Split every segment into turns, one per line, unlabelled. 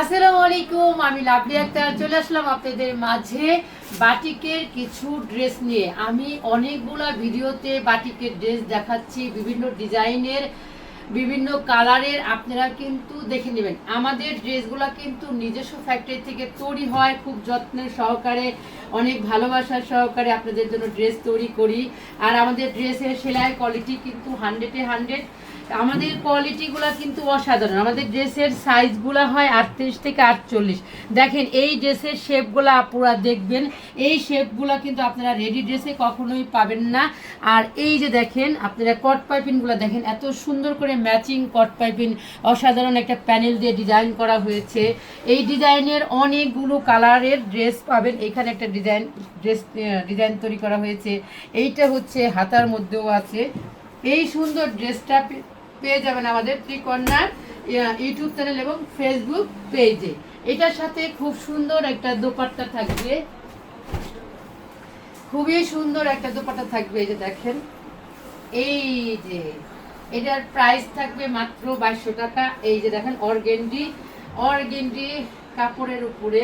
আসসালামু আলাইকুম, আমি লাভলি আক্তার। চলে আসলাম আপনাদের মাঝে বাটিকের কিছু ড্রেস নিয়ে। আমি অনেকগুলা ভিডিওতে বাটিকের ড্রেস দেখাচ্ছি, বিভিন্ন ডিজাইনের, বিভিন্ন কালারের। আপনারা কিন্তু দেখে নেবেন। আমাদের ড্রেসগুলো কিন্তু নিজস্ব ফ্যাক্টরি থেকে তৈরি হয়, খুব যত্নের সহকারে, অনেক ভালোবাসার সহকারে আপনাদের জন্য ড্রেস তৈরি করি। আর আমাদের ড্রেসের সেলাই কোয়ালিটি কিন্তু হান্ড্রেডে হান্ড্রেড আমাদের কোয়ালিটিগুলো কিন্তু অসাধারণ। আমাদের ড্রেসের সাইজগুলো হয় আটত্রিশ থেকে আটচল্লিশ। দেখেন, এই ড্রেসের শেপগুলো আপুরা দেখবেন, এই শেপগুলো কিন্তু আপনারা রেডি ড্রেসে কখনোই পাবেন না। আর এই যে দেখেন, আপনারা কট পাইপিনগুলো দেখেন, এত সুন্দর করে ম্যাচিং কট পাইপিন অসাধারণ একটা প্যানেল দিয়ে ডিজাইন করা হয়েছে। এই ডিজাইনের অনেকগুলো কালারের ড্রেস পাবেন। এখানে একটা ডিজাইন ড্রেস ডিজাইন তৈরি করা হয়েছে। এইটা হচ্ছে হাতার মধ্যেও আছে। এই সুন্দর ড্রেসটা পেয়ে যাবেন আমাদের ত্রিকন্যার ইউটিউব চ্যানেল এবং ফেসবুক পেজে। এটার সাথে খুব সুন্দর একটা দোপাট্টা থাকবে। খুবই সুন্দর একটা দোপাট্টা থাকবে এই যে দেখেন। এই যে, এটার প্রাইস থাকবে মাত্র বাইশশো টাকা। এই যে দেখেন, অর্গেন্ডি অর্গেন্ডি কাপড়ের উপরে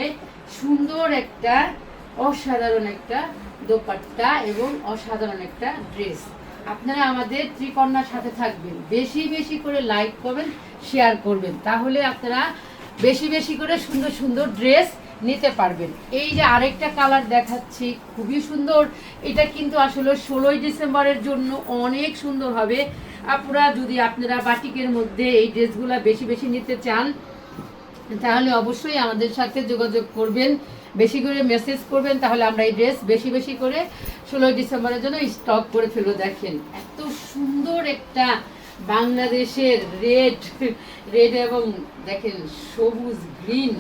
সুন্দর একটা অসাধারণ একটা দোপাট্টা এবং অসাধারণ একটা ড্রেস আপনারা আমাদের ত্রিকন্যার সাথে থাকবেন। বেশি বেশি করে লাইক করবেন শেয়ার করবেন। তাহলে আপনারা বেশি বেশি করে সুন্দর সুন্দর ড্রেস নিতে পারবেন। এই যে আরেকটা কালার দেখাচ্ছি, খুবই সুন্দর। এটা কিন্তু আসলে ষোলোই ডিসেম্বরের জন্য অনেক সুন্দর হবে। আপনারা যদি আপনারা বাটিকের মধ্যে এই ড্রেসগুলো বেশি বেশি নিতে চান তাহলে অবশ্যই আমাদের সাথে যোগাযোগ করবেন, বেশি করে মেসেজ করবেন, তাহলে আমরা এই ড্রেস বেশি বেশি করে ষোলোই ডিসেম্বরের জন্য স্টক করে ফেলব। দেখেন, এত সুন্দর একটা বাংলাদেশের রেড রেড এবং দেখেন সবুজ গ্রিন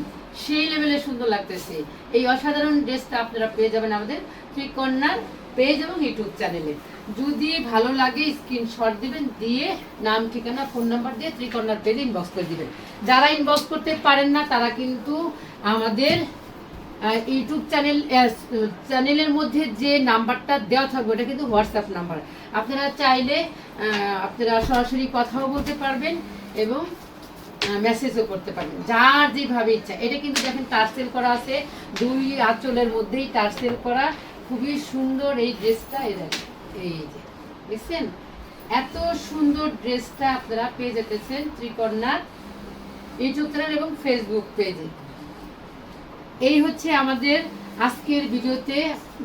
সেই লেভেলে সুন্দর লাগতেছে। এই অসাধারণ ড্রেসটা আপনারা পেয়ে যাবেন আমাদের ত্রিকন্যার পেজ এবং ইউটিউব চ্যানেলে। যদি ভালো লাগে, স্ক্রিনশট দিবেন, দিয়ে নাম, ঠিকানা, ফোন নাম্বার দিয়ে ত্রিকন্যার পেজে ইনবক্স করে দিবেন। যারা ইনবক্স করতে পারেন না, তারা কিন্তু আমাদের ইউটিউব চ্যানেল চ্যানেলের মধ্যে যে নাম্বারটা দেওয়া থাকবে, ওটা কিন্তু হোয়াটসঅ্যাপ নাম্বার। আপনারা চাইলে আপনারা সরাসরি কথাও বলতে পারবেন এবং মেসেজও করতে পারবেন। যার যেভাবে ইচ্ছা। এটা কিন্তু দেখেন, টার্সেল করা আছে। দুই আঁচলের মধ্যেই টার্সেল করা খুবই সুন্দর এই ড্রেসটা, এই দেখেন, এই যে, দেখছেন? এত সুন্দর ড্রেসটা আপনারা পেয়ে যেতেছেন ত্রিকর্ণার ইউটিউব চ্যানেল এবং ফেসবুক পেজে এই হচ্ছে আমাদের আজকের ভিডিওতে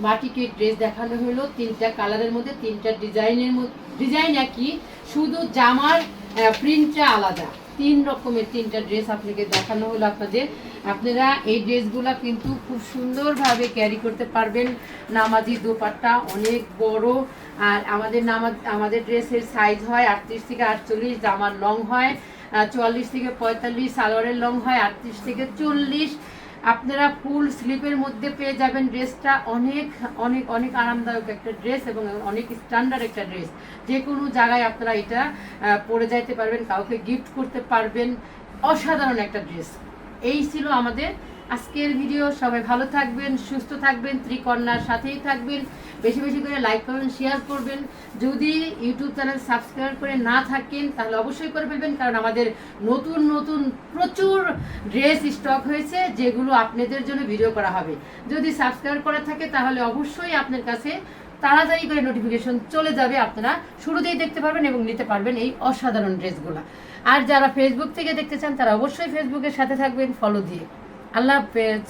বাটিকের ড্রেস দেখানো হলো, তিনটা কালারের মধ্যে, তিনটা ডিজাইনের মধ্যে, ডিজাইন একই, শুধু জামার প্রিন্টটা আলাদা। তিন রকমের তিনটা ড্রেস আপনাকে দেখানো হলো আপনাদের। আপনারা এই ড্রেসগুলা কিন্তু খুব সুন্দরভাবে ক্যারি করতে পারবেন। নামাজি দোপাট্টা অনেক বড়। আর আমাদের নামাজ, আমাদের ড্রেসের সাইজ হয় আটত্রিশ থেকে আটচল্লিশ, জামার লং হয় চুয়াল্লিশ থেকে পঁয়তাল্লিশ, সালোয়ারের লং হয় আটত্রিশ থেকে চল্লিশ। আপনারা ফুল স্লিপের মধ্যে পেয়ে যাবেন ড্রেসটা। অনেক অনেক অনেক আরামদায়ক একটা ড্রেস এবং অনেক স্ট্যান্ডার্ড একটা ড্রেস। যে কোনো জায়গায় আপনারা এটা পরে যাইতে পারবেন, কাউকে গিফট করতে পারবেন। অসাধারণ একটা ড্রেস। এই ছিল আমাদের আজকের ভিডিও, সবাই ভালো থাকবেন, সুস্থ থাকবেন ত্রিকন্যার সাথেই থাকবেন। বেশি বেশি করে লাইক করবেন শেয়ার করবেন। যদি ইউটিউব চ্যানেল সাবস্ক্রাইব করে না থাকেন, তাহলে অবশ্যই করে ফেলবেন, কারণ আমাদের নতুন নতুন প্রচুর ড্রেস স্টক হয়েছে, যেগুলো আপনাদের জন্য ভিডিও করা হবে। যদি সাবস্ক্রাইব করা থাকে, তাহলে অবশ্যই আপনার কাছে তাড়াতাড়ি করে নোটিফিকেশন চলে যাবে। আপনারা শুরুতেই দেখতে পারবেন এবং নিতে পারবেন এই অসাধারণ ড্রেসগুলো আর যারা ফেসবুক থেকে দেখতে চান, তারা অবশ্যই ফেসবুকের সাথে থাকবেন ফলো দিয়ে। আল্লাহ হাফেজ।